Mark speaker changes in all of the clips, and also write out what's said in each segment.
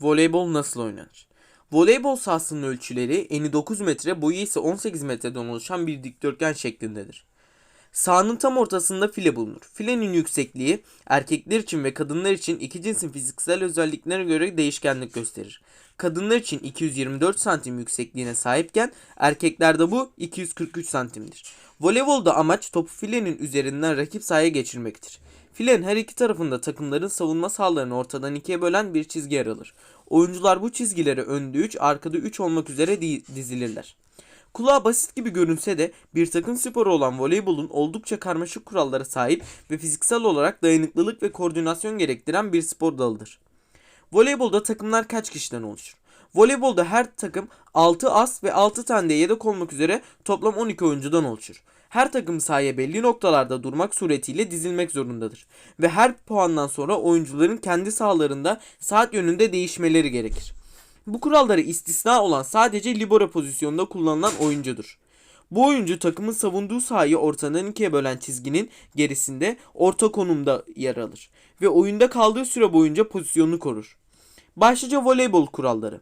Speaker 1: Voleybol nasıl oynanır? Voleybol sahasının ölçüleri eni 9 metre, boyu ise 18 metreden oluşan bir dikdörtgen şeklindedir. Sahanın tam ortasında file bulunur. Filenin yüksekliği erkekler için ve kadınlar için iki cinsin fiziksel özelliklerine göre değişkenlik gösterir. Kadınlar için 224 santim yüksekliğine sahipken erkeklerde bu 243 santimdir. Voleybolda amaç topu filenin üzerinden rakip sahaya geçirmektir. Filenin her iki tarafında takımların savunma sahalarını ortadan ikiye bölen bir çizgi yer alır. Oyuncular bu çizgilere önde 3, arkada 3 olmak üzere di- dizilirler. Kulağa basit gibi görünse de bir takım sporu olan voleybolun oldukça karmaşık kurallara sahip ve fiziksel olarak dayanıklılık ve koordinasyon gerektiren bir spor dalıdır. Voleybolda takımlar kaç kişiden oluşur? Voleybolda her takım 6 as ve 6 tane de yedek olmak üzere toplam 12 oyuncudan oluşur. Her takım sahaya belli noktalarda durmak suretiyle dizilmek zorundadır. Ve her puandan sonra oyuncuların kendi sahalarında saat yönünde değişmeleri gerekir. Bu kuralları istisna olan sadece libero pozisyonunda kullanılan oyuncudur. Bu oyuncu takımın savunduğu sahayı ortadan ikiye bölen çizginin gerisinde orta konumda yer alır ve oyunda kaldığı süre boyunca pozisyonunu korur. Başlıca voleybol kuralları.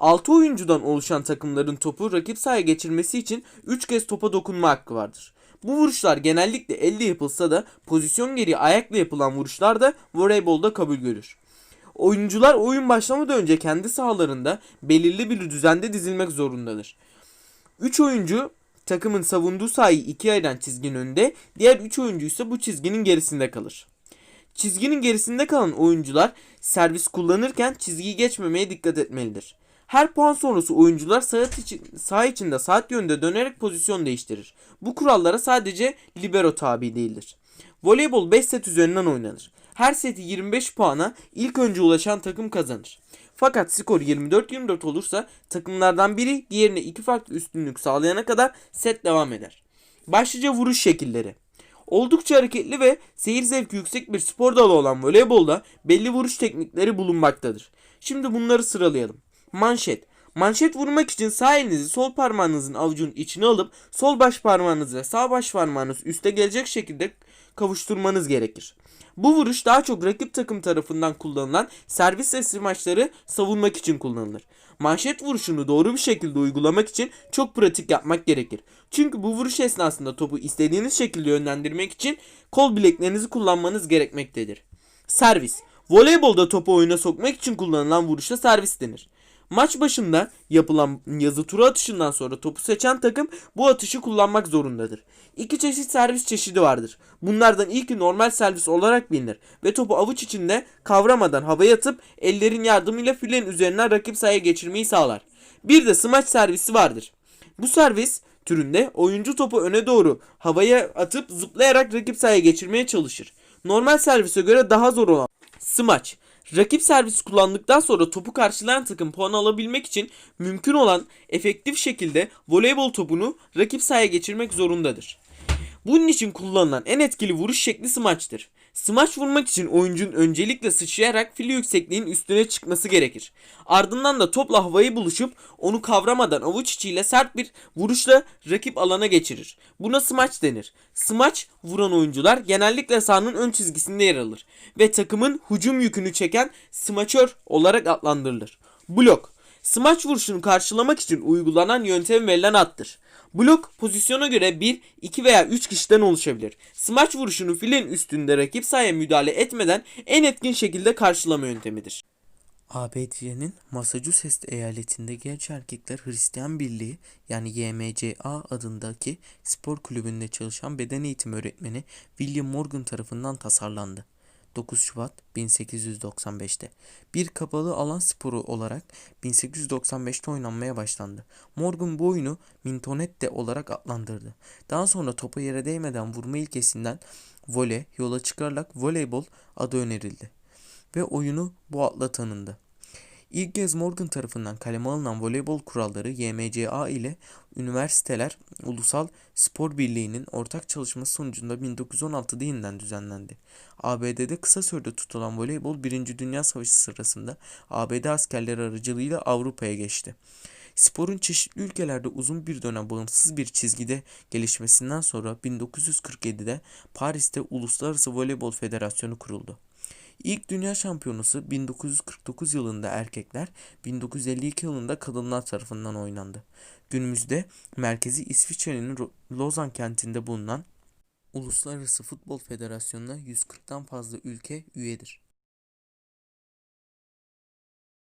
Speaker 1: 6 oyuncudan oluşan takımların topu rakip sahaya geçirmesi için 3 kez topa dokunma hakkı vardır. Bu vuruşlar genellikle elde yapılsa da pozisyon geri ayakla yapılan vuruşlar da voleybolda kabul görür. Oyuncular oyun başlamadan önce kendi sahalarında belirli bir düzende dizilmek zorundadır. 3 oyuncu takımın savunduğu sahayı ikiye ayıran çizginin önünde, diğer 3 oyuncu ise bu çizginin gerisinde kalır. Çizginin gerisinde kalan oyuncular servis kullanırken çizgiyi geçmemeye dikkat etmelidir. Her puan sonrası oyuncular saat için, saha içinde saat yönünde dönerek pozisyon değiştirir. Bu kurallara sadece libero tabi değildir. Voleybol 5 set üzerinden oynanır. Her seti 25 puana ilk önce ulaşan takım kazanır. Fakat skor 24-24 olursa takımlardan biri diğerine iki farklı üstünlük sağlayana kadar set devam eder. Başlıca vuruş şekilleri. Oldukça hareketli ve seyir zevki yüksek bir spor dalı olan voleybolda belli vuruş teknikleri bulunmaktadır. Şimdi bunları sıralayalım. Manşet. Manşet vurmak için sağ elinizi sol parmağınızın avucunun içine alıp sol baş parmağınız sağ baş parmağınız üste gelecek şekilde kavuşturmanız gerekir. Bu vuruş daha çok rakip takım tarafından kullanılan servis ve smaçları savunmak için kullanılır. Manşet vuruşunu doğru bir şekilde uygulamak için çok pratik yapmak gerekir. Çünkü bu vuruş esnasında topu istediğiniz şekilde yönlendirmek için kol bileklerinizi kullanmanız gerekmektedir. Servis. Voleybolda topu oyuna sokmak için kullanılan vuruşa servis denir. Maç başında yapılan yazı tura atışından sonra topu seçen takım bu atışı kullanmak zorundadır. İki çeşit servis çeşidi vardır. Bunlardan ilki normal servis olarak bilinir ve topu avuç içinde kavramadan havaya atıp ellerin yardımıyla filenin üzerinden rakip sahaya geçirmeyi sağlar. Bir de smaç servisi vardır. Bu servis türünde oyuncu topu öne doğru havaya atıp zıplayarak rakip sahaya geçirmeye çalışır. Normal servise göre daha zor olan smaç. Rakip servis kullandıktan sonra topu karşılayan takım puan alabilmek için mümkün olan efektif şekilde voleybol topunu rakip sahaya geçirmek zorundadır. Bunun için kullanılan en etkili vuruş şekli smaçtır. Smaç vurmak için oyuncunun öncelikle sıçrayarak fili yüksekliğin üstüne çıkması gerekir. Ardından da topla havayı buluşup onu kavramadan avuç içiyle sert bir vuruşla rakip alana geçirir. Buna smaç denir. Smaç vuran oyuncular genellikle sahanın ön çizgisinde yer alır ve takımın hücum yükünü çeken smaçör olarak adlandırılır. Blok Smaç vuruşunu karşılamak için uygulanan yöntem verilen attır. Blok pozisyona göre 1, 2 veya 3 kişiden oluşabilir. Smaç vuruşunu filenin üstünde rakip sahaya müdahale etmeden en etkin şekilde karşılama yöntemidir. ABD'nin Massachusetts eyaletinde genç erkekler Hristiyan Birliği yani YMCA adındaki spor kulübünde çalışan beden eğitimi öğretmeni William Morgan tarafından tasarlandı. 9 Şubat 1895'te. Bir kapalı alan sporu olarak 1895'te oynanmaya başlandı. Morgan bu oyunu mintonette olarak adlandırdı. Daha sonra topa yere değmeden vurma ilkesinden voley yola çıkarılarak voleybol adı önerildi ve oyunu bu adla tanındı. İlk kez Morgan tarafından kaleme alınan voleybol kuralları YMCA ile Üniversiteler Ulusal Spor Birliği'nin ortak çalışması sonucunda 1916'da yeniden düzenlendi. ABD'de kısa sürede tutulan voleybol 1. Dünya Savaşı sırasında ABD askerleri aracılığıyla Avrupa'ya geçti. Sporun çeşitli ülkelerde uzun bir dönem bağımsız bir çizgide gelişmesinden sonra 1947'de Paris'te Uluslararası Voleybol Federasyonu kuruldu. İlk dünya şampiyonası 1949 yılında erkekler, 1952 yılında kadınlar tarafından oynandı. Günümüzde merkezi İsviçre'nin Lozan kentinde bulunan Uluslararası Futbol Federasyonu'na 140'tan fazla ülke üyedir.